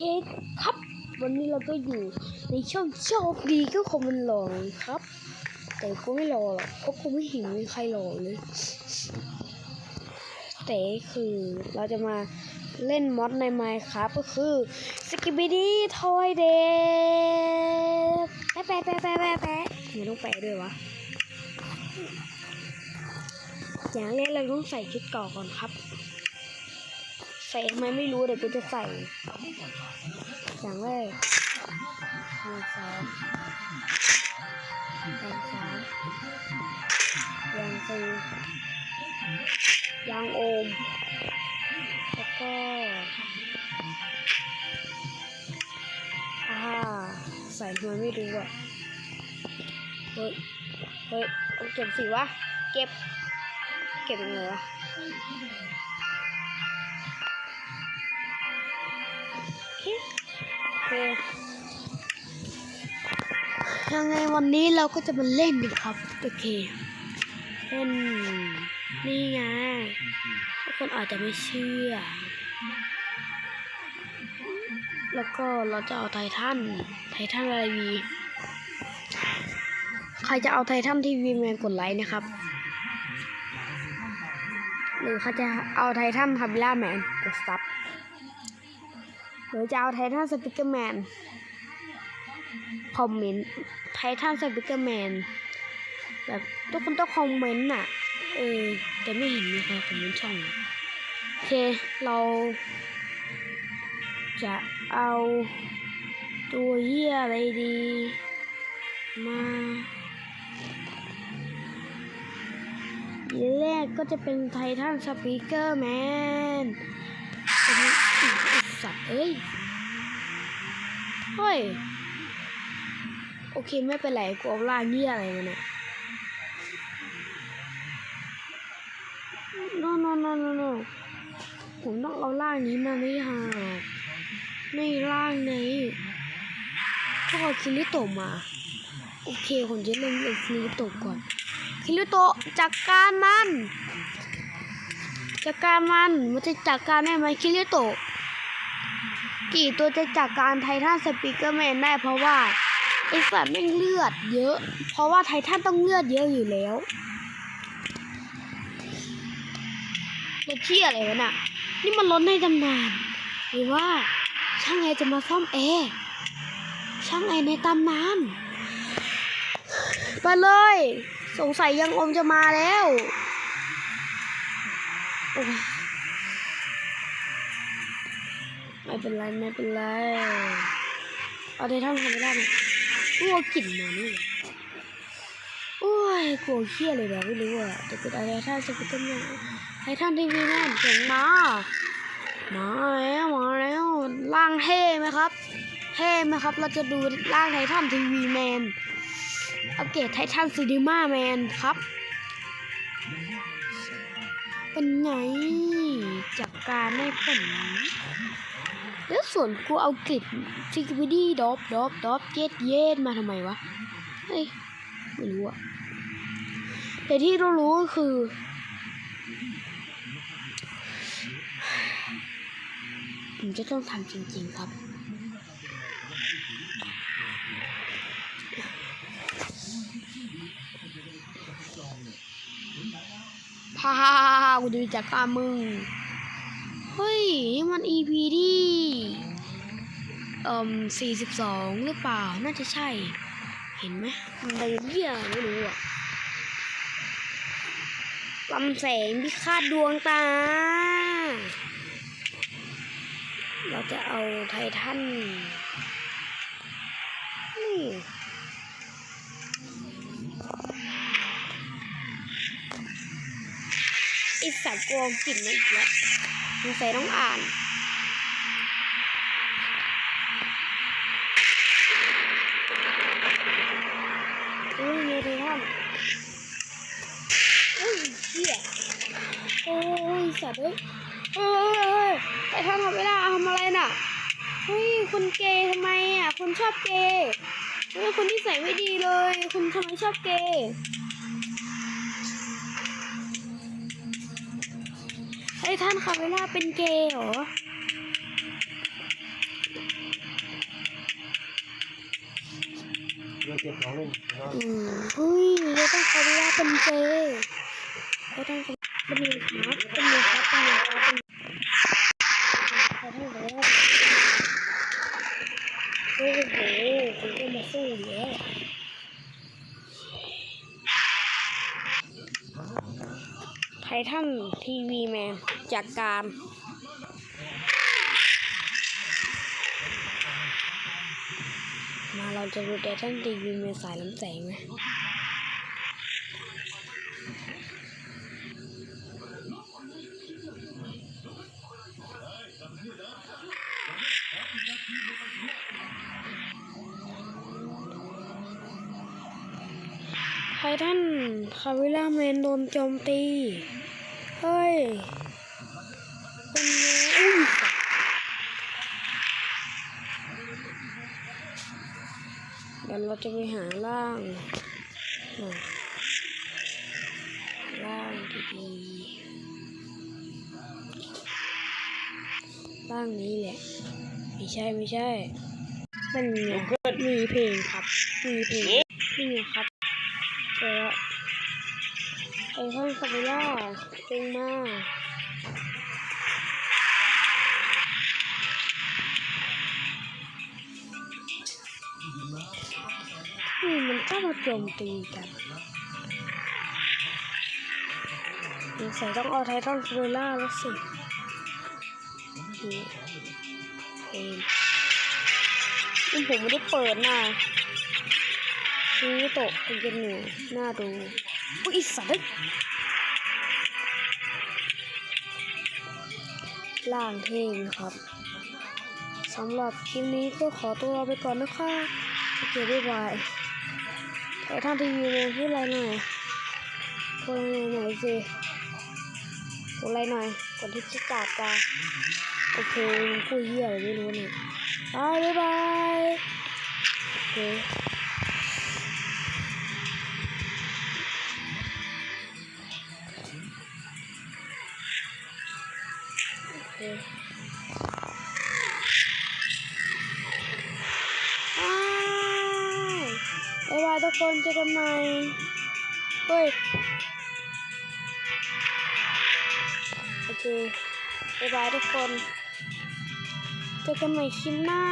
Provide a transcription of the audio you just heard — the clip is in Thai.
เค้กครับ วันนี้เราก็อยู่ในช่องโชคดีก็คงเป็นหลอกครับ แต่ก็ไม่หลอกหรอกเพราะกูไม่เห็นมีใครหลอกเลยแต่คือเราจะมาเล่นมอดใน Minecraft ก็คือ s k i b i d y Toy d a y แปะแปะแปะแปะแปะแปะไม่ต้องแปะด้วยวะอย่างแรกเราต้องใส่ชุดเก่อก่อนครับ ใส่ทำไมไม่รู้เดี๋ยวกูจะใส่อย่างแรกหนึ่งสองสามสามยางซียางโอม แล้วก็อ่าใส่ทำไมไม่รู้อะ เฮ้ย เฮ้ยเอาเก็บสิวะ เก็บ เก็บยังไงวะ ยังไงวันนี้เราก็จะมาเล่นกันครับ โอเค เล่น นี่ไงทุกคนอาจจะไม่เชื่อ แล้วก็เราจะเอาไททัน ไททันอะไรวี ใครจะเอาไททันทีวีแมนกดไลค์นะครับ หรือเขาจะเอาไททันคาบิล่าแมนกดซับ หรือจะเอาไททันสปิเกอร์แมนคอมเมนต์ไททันสปิเกอร์แมนแบบทุกคนต้องคอมเมนต์น่ะ เออ แต่ไม่เห็นมีใครคอมเมนต์ช่องโอเค เราจะเอาตัวเหี้ยอะไรดี มาอย่างแรกก็จะเป็นไททันสปีกเกอร์แมน สัตว์เอ้ย เฮ้ย โอเคไม่เป็นไรกูเอาล่างเหี้ยอะไรมาเนี่ย no no no no no ผมต้องเอาล่างนี้มาไม่หาไม่ล่างไหนก็เอาคิริโตะมา โอเคผมจะเล่นเป็นคิริโตะก่อน คิริโตะจัดการมันจัดการมันมันจะจัดการได้ไหมคิริโตะ กี่ตัวจะจัดการไททันสปีกเกอร์แมนได้เพราะว่าไอ้สัตว์แม่งเลือดเยอะ เพราะว่าไททันต้องเลือดเยอะอยู่แล้วรถที่อะไรวะน่ะ นี่มันรถในตำนาน หรือว่า ช่างไอจะมาซ่อมแอร์ช่างไอในตำนานไปเลย สงสัยยังอมจะมาแล้ว ไม่เป็นไรไม่เป็นไรเอาได้ท่านทำไม่ได้ไหมกลัวกลิ่นมานี่โอ้ยกลัวเขี้ยเลยแบบไม่รู้อะแต่เป็นอะไรท่านจะเป็นต้นไม้ไททันทีวีแมนเสียงมามาแล้วมาแล้วร่างเท่ไหมครับเท่ไหมครับ เราจะดูร่างไททันทีวีแมนอัปเกรดไททันซีดีมาแมนครับ เป็นไงจากการได้ผล แล้วส่วนกูเอากลิดซิกวิดี้ดอปดอปดอปเย็ดเย็ดมาทำไมวะ เฮ้ย ไม่รู้อะแต่ที่เรารู้ก็คือ ผมจะต้องทำจริง ๆ ครับ พากูดูจากกามึง เฮ้ย นี่มัน EP ที่เอ่มสี่สิบสองหรือเปล่า น่าจะใช่ เห็นไหมมันอะไรเรียไม่รู้อะลำแสงที่คาดดวงตา เราจะเอาไททันนี่ไอสัตว์กลัวกลิ่นมาอีกแล้ว งสัยต้องอ่านเฮ้ยเนเธอร์ท่านเฮ้ยเชี่ยโอ้ยสัตว์เฮ้ยเฮ้ยไอ้ท่านทำเวลาทำอะไรน่ะเฮ้ยคนเกย์ทำไมอะคนชอบเกย์เฮ้ยคนที่ใส่ไม่ดีเลย คุณทำไมชอบเกย์ ท่านคาเวล่าเป็นเกย์เหรอเก็บน้องเลยอืมเฮ้ยเรตันคาเวล่าเป็นเกย์เรนคาเวล่าเป็นเกย์ครัเป็น ไททันทีวีแมนจากการมาเราจะดูไททันทีวีแมนสายน้ำแสงไหม ททันคาวิล่าแมนโดนโจมตี เฮ้ยเป็นไงอุ้ยสัตว์เดี๋ยวเราจะไปหาล่างหน่อยล่างดีๆล่างนี้แหละ ไม่ใช่ไม่ใช่มันไงมีเพลงครับมีเพลงนี่ไงครับ เจอล้วไอคอนคาเบล่าเก่งมากนี่มันก็มาโจมตีกันสงสัยต้องเอาไททันคาเบล่าแล้วสินี่เองนี่ผมไม่ได้เปิดหน้า ซื้อโตะเป็นกันหนูน่าดูอุ้ยอีสัตว์ล่างเท่งครับสำหรับคลิปนี้ก็ขอตัวไปก่อนนะคะโอเคบ๊ายบายแต่ท่านทีวีเลยพูดอะไรหน่อยพูดอะไรหน่อยสิพูดอะไรหน่อยก่อนที่จะจากกันโอเคพูดเหี้ยอะไรไม่รู้เนี่ยบายบายโอเค บ๊ายบายทุกคนเจอกันใหม่เฮ้ย โอเคบ๊ายบายทุกคน เจอกันใหม่คลิปหน้า